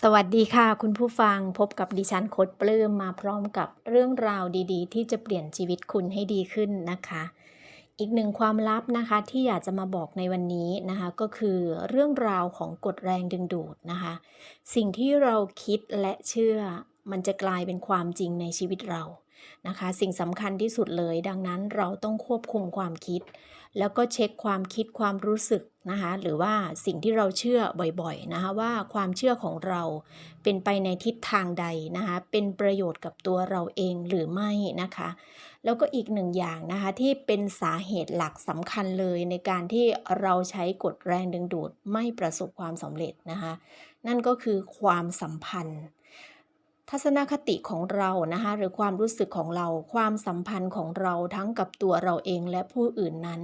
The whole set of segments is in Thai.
สวัสดีค่ะ คุณผู้ฟังพบกับดิฉันโคดปลื้มมาพร้อมกับเรื่องราวดีๆ ที่จะเปลี่ยนชีวิตคุณให้ดีขึ้นนะคะ อีกหนึ่งความลับนะคะที่อยากจะมาบอกในวันนี้นะคะ ก็คือเรื่องราวของกฎแรงดึงดูดนะคะ สิ่งที่เราคิดและเชื่อ มันจะกลายเป็นความจริงในชีวิตเรา นะคะ สิ่งสำคัญที่สุดเลย ดังนั้นเราต้องควบคุมความคิด แล้วก็เช็คความคิดความรู้สึกนะคะ หรือว่าสิ่งที่เราเชื่อบ่อยๆนะคะว่าความเชื่อของเราเป็นไปในทิศทางใดนะคะ เป็นประโยชน์กับตัวเราเองหรือไม่นะคะ แล้วก็อีกหนึ่งอย่างนะคะที่เป็นสาเหตุหลักสำคัญเลยในการที่เราใช้กฎแรงดึงดูดไม่ประสบความสำเร็จนะคะ นั่นก็คือความสัมพันธ์ ทัศนคติของเรานะคะหรือความรู้สึกของเรา ความสัมพันธ์ของเราทั้งกับตัวเราเองและผู้อื่นนั้น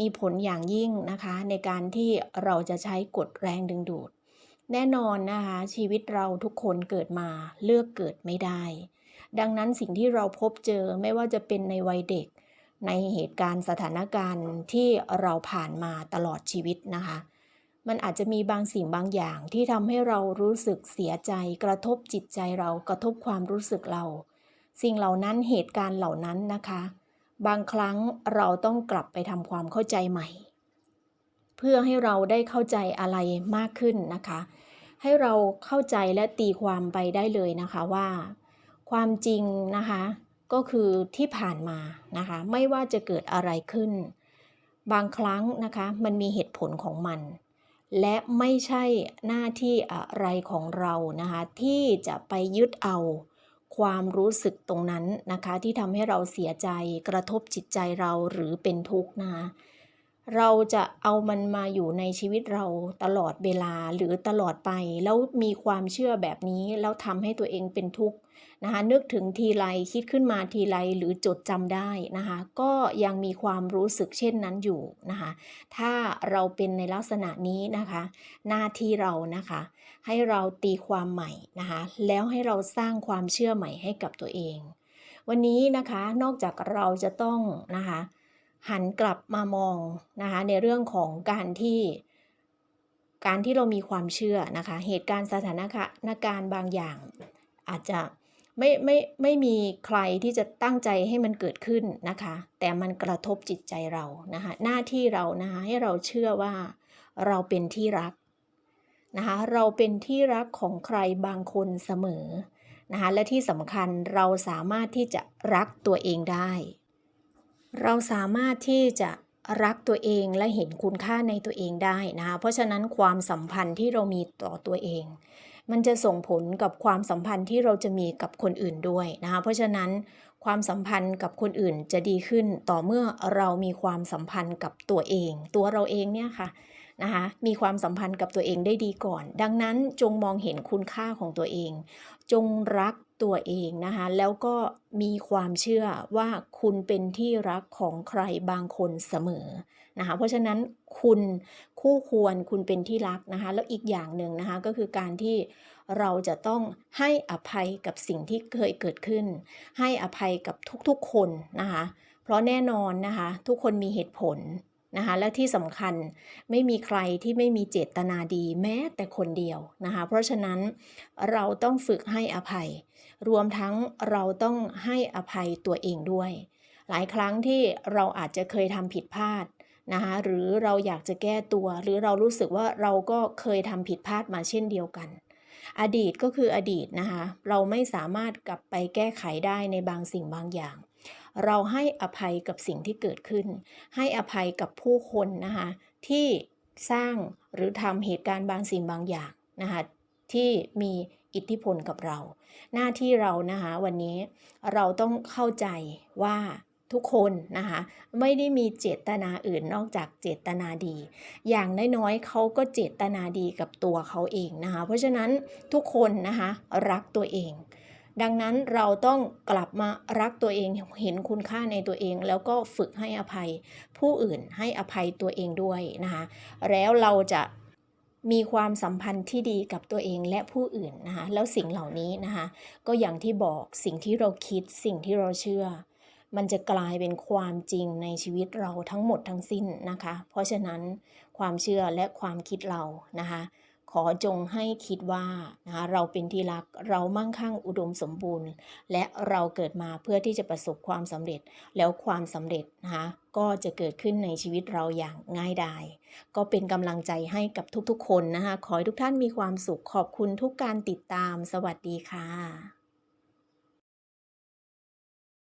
มีผลอย่างยิ่งนะคะ ในการที่เราจะใช้กฎแรงดึงดูด แน่นอนนะคะ ชีวิตเราทุกคนเกิดมาเลือกเกิดไม่ได้ ดังนั้นสิ่งที่เราพบเจอไม่ว่าจะเป็นในวัยเด็ก ในเหตุการณ์สถานการณ์ที่เราผ่านมาตลอดชีวิตนะคะ มันอาจจะมีบางสิ่งบางอย่างที่ทำให้เรารู้สึกเสียใจ กระทบจิตใจเรากระทบความรู้สึกเรา สิ่งเหล่านั้นเหตุการณ์เหล่านั้นนะคะ บางครั้งเราต้องกลับไปทำความเข้าใจใหม่ เพื่อให้เราได้เข้าใจอะไรมากขึ้นนะคะ ให้เราเข้าใจและตีความไปได้เลยนะคะว่า ความจริงนะคะก็คือที่ผ่านมานะคะ ไม่ว่าจะเกิดอะไรขึ้น บางครั้งนะคะ มันมีเหตุผลของมัน และไม่ใช่หน้าที่อะไรของเรานะคะที่จะไปยึดเอาความรู้สึกตรงนั้นนะคะ ที่ทำให้เราเสียใจกระทบจิตใจเราหรือเป็นทุกข์นะคะ เราจะเอามันมาอยู่ในชีวิตเราตลอดเวลาหรือตลอดไป แล้วมีความเชื่อแบบนี้แล้วทำให้ตัวเองเป็นทุกข์นะคะนึกถึงทีไรคิดขึ้นมาทีไรหรือจดจำได้นะคะก็ยังมีความรู้สึกเช่นนั้นอยู่นะคะถ้าเราเป็นในลักษณะนี้นะคะ หน้าที่เรานะคะ ให้เราตีความใหม่นะคะแล้วให้เราสร้างความเชื่อใหม่ให้กับตัวเอง วันนี้นะคะนอกจากเราจะต้องนะคะ หันกลับมามองนะคะในเรื่องของการที่การที่เรามีความเชื่อนะคะ เหตุการณ์สถานการณ์บางอย่าง อาจจะไม่ไม่ไม่มีใครที่จะตั้งใจให้มันเกิดขึ้นนะคะ แต่มันกระทบจิตใจเรานะคะหน้าที่เรานะคะให้เราเชื่อว่าเราเป็นที่รักนะคะเราเป็นที่รักของใครบางคนเสมอนะคะและที่สำคัญเราสามารถที่จะรักตัวเองได้ เราสามารถที่จะรักตัวเองและเห็นคุณค่าในตัวเองได้นะคะเพราะฉะนั้นความสัมพันธ์ที่เรามีต่อตัวเอง มันจะส่งผลกับความสัมพันธ์ที่เราจะมีกับคนอื่นด้วยนะคะเพราะฉะนั้นความสัมพันธ์กับคนอื่นจะดีขึ้นต่อเมื่อเรามีความสัมพันธ์กับตัวเอง ตัวเราเองเนี่ยค่ะนะคะมีความสัมพันธ์กับตัวเองได้ดีก่อน ดังนั้นจงมองเห็นคุณค่าของตัวเอง จงรัก ตัวเองนะคะ แล้วก็มีความเชื่อว่าคุณเป็นที่รักของใครบางคนเสมอนะคะ เพราะฉะนั้นคุณคู่ควรคุณเป็นที่รักนะคะ แล้วอีกอย่างหนึ่งนะคะก็คือการที่เราจะต้องให้อภัยกับสิ่งที่เคยเกิดขึ้น ให้อภัยกับทุกๆคนนะคะ เพราะแน่นอนนะคะ ทุกคนมีเหตุผล นะคะและที่สำคัญไม่มีใครที่ไม่มีเจตนาดีแม้แต่คนเดียวนะคะเพราะฉะนั้นเราต้องฝึกให้อภัย รวมทั้งเราต้องให้อภัยตัวเองด้วย หลายครั้งที่เราอาจจะเคยทำผิดพลาดนะคะหรือเราอยากจะแก้ตัว หรือเรารู้สึกว่าเราก็เคยทำผิดพลาดมาเช่นเดียวกัน อดีตก็คืออดีตนะคะเราไม่สามารถกลับไปแก้ไขได้ในบางสิ่งบางอย่าง เราให้อภัยกับสิ่งที่เกิดขึ้น ให้อภัยกับผู้คนนะคะที่สร้างหรือทำเหตุการณ์บางสิ่งบางอย่างนะคะที่มีอิทธิพลกับเรา หน้าที่เรานะคะวันนี้เราต้องเข้าใจว่าทุกคนนะคะไม่ได้มีเจตนาอื่นนอกจากเจตนาดี อย่างน้อยๆเขาก็เจตนาดีกับตัวเขาเองนะคะเพราะฉะนั้นทุกคนนะคะรักตัวเอง ดังนั้นเราต้องกลับมารักตัวเองเห็นคุณค่าในตัวเอง แล้วก็ฝึกให้อภัยผู้อื่นให้อภัยตัวเองด้วยนะคะแล้วเราจะมีความสัมพันธ์ที่ดีกับตัวเองและผู้อื่นนะคะแล้วสิ่งเหล่านี้นะคะก็อย่างที่บอกสิ่งที่เราคิดสิ่งที่เราเชื่อ มันจะกลายเป็นความจริงในชีวิตเราทั้งหมดทั้งสิ้นนะคะ เพราะฉะนั้นความเชื่อและความคิดเรานะคะ อจงให้คิดว่านะคะเราเป็นที่รักเรามั่งคั่งอุดมสมบูรณ์ และเราเกิดมาเพื่อที่จะประสบความสำเร็จแล้วความสำเร็จนะคะก็จะเกิดขึ้นในชีวิตเราอย่างง่ายดาย ก็เป็นกำลังใจให้กับทุกๆ คนนะคะ ขอให้ทุกท่านมีความสุขขอบคุณทุกการติดตาม สวัสดีค่ะ